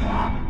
Come on.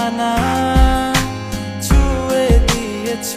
জামানা ছুঁয়ে দিয়েছ।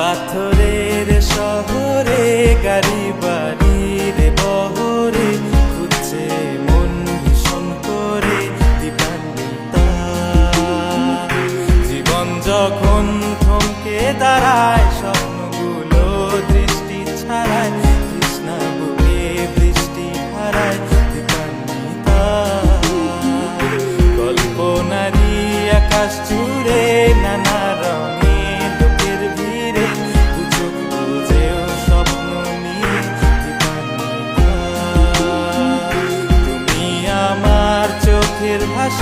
পাথরের শহরে গাড়ি বাড়ির বহরে, খুঁজছে মন ভীষণ করে জীবন যখন থমকে দাঁড়ায়, স্বপ্নগুলো দৃষ্টি ছাড়ায় কৃষ্ণা বুকে বৃষ্টি হারায় কল্পনারী আকাশ জুড়ে নানা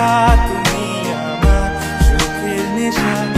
নেশা তুমি আমার সুখের নেশা।